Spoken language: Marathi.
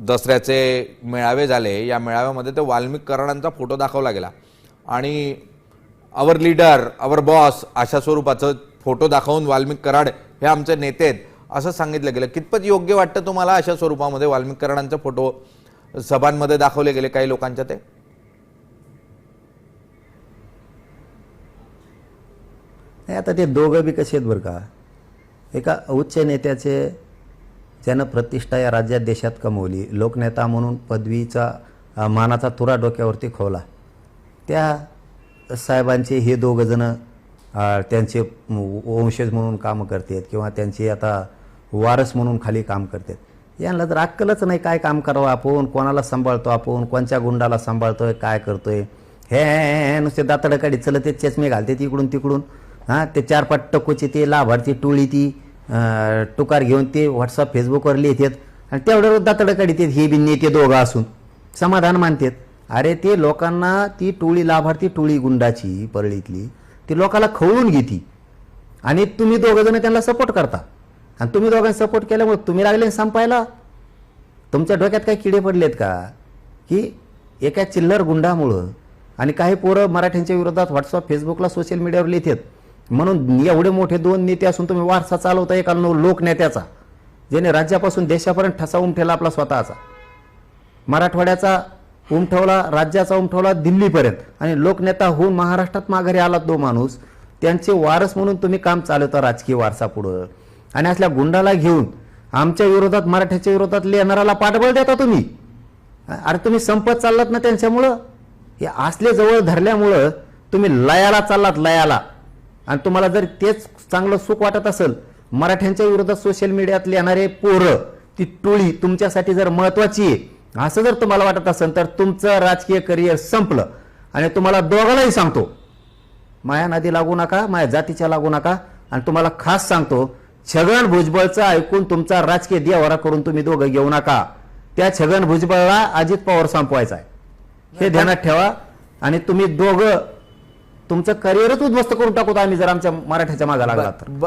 दसऱ्याचे मेळावे झाले या मेळाव्यामध्ये ते वाल्मिक कराडांचा फोटो दाखवला गेला. आणि अवर लीडर अवर बॉस अशा स्वरूपाचं फोटो दाखवून वाल्मिक कराड हे आमचे नेते आहेत असं सांगितलं गेलं. कितपत योग्य वाटतं तुम्हाला अशा स्वरूपामध्ये वाल्मिक कराडांचे फोटो सभांमध्ये दाखवले गेले काही लोकांच्या ते? नाही आता ते दोघं बी कसे आहेत बरं का? एका उच्च नेत्याचे ज्यानं प्रतिष्ठा या राज्यात देशात कमवली. लोकनेता म्हणून पदवीचा मानाचा तुरा डोक्यावरती खोवला. त्या साहेबांचे हे दोघं जणं त्यांचे वंशज म्हणून कामं करतात किंवा त्यांचे आता वारस म्हणून खाली काम करतात. यांना जर अक्कलच नाही काय काम करावं आपण कोणाला सांभाळतो आपण कोणत्या गुंडाला सांभाळतोय काय करतोय. हे हे- हे नुसते दातडं काढी चलत ते चष्मे घालते तिकडून तिकडून. हां ते चार पाच टक्कोची ते लाभार्थी टोळी ती. टुकार घेऊन ते व्हॉट्सअप फेसबुकवर लिहितात आणि तेवढ्यावर दातडं काढतात हे बी नेते दोघं असून. समाधान मानतात. अरे ते लोकांना ती टोळी लाभार्थी टोळी गुंडाची परळीतली ती लोकाला खवळून घेती. आणि तुम्ही दोघं जण त्यांना सपोर्ट करता. आणि तुम्ही दोघांनी सपोर्ट केल्यामुळे तुम्ही लागले संपायला. तुमच्या डोक्यात काही किडे पडलेत का? की एका चिल्लर गुंडामुळं आणि काही पोरं मराठ्यांच्या विरोधात व्हॉट्सअप फेसबुकला सोशल मीडियावर लिहितात. म्हणून एवढे मोठे दोन नेते असून तुम्ही वारसा चालवता एका लोकनेत्याचा ज्याने राज्यापासून देशापर्यंत ठसा उमठेला आपला स्वतःचा. मराठवाड्याचा उमठवला राज्याचा उमठवला दिल्लीपर्यंत. आणि लोकनेता होऊन महाराष्ट्रात माघारी आला तो माणूस त्यांचे वारस म्हणून तुम्ही काम चालवता राजकीय वारसा पुढं आणि असल्या गुंडाला घेऊन आमच्या विरोधात मराठ्याच्या विरोधात लेणाराला पाठबळ देता तुम्ही. अरे तुम्ही संपत चाललात ना त्यांच्यामुळं? हे असले जवळ धरल्यामुळं तुम्ही लयाला चाललात लयाला. आणि तुम्हाला जर तेच चांगलं सुख वाटत असेल मराठ्यांच्या विरोधात सोशल मीडियात येणारे पोरं ती टोळी तुमच्यासाठी जर महत्वाची आहे असं जर तुम्हाला वाटत असेल तर तुमचं राजकीय करिअर संपलं. आणि तुम्हाला दोघांनाही सांगतो माया नदी लागू नका माया जातीच्या लागू नका. आणि तुम्हाला खास सांगतो छगन भुजबळचं ऐकून तुमचा राजकीय दियावरा करून तुम्ही दोघं घेऊ नका. त्या छगन भुजबळला अजित पवार संपवायचा आहे. हे ध्यानात ठेवा. आणि तुम्ही दोघं तुमचं करिअरच उद्ध्वस्त करून टाकू आम्ही जर आमच्या मराठ्याच्या मागे लागला तर.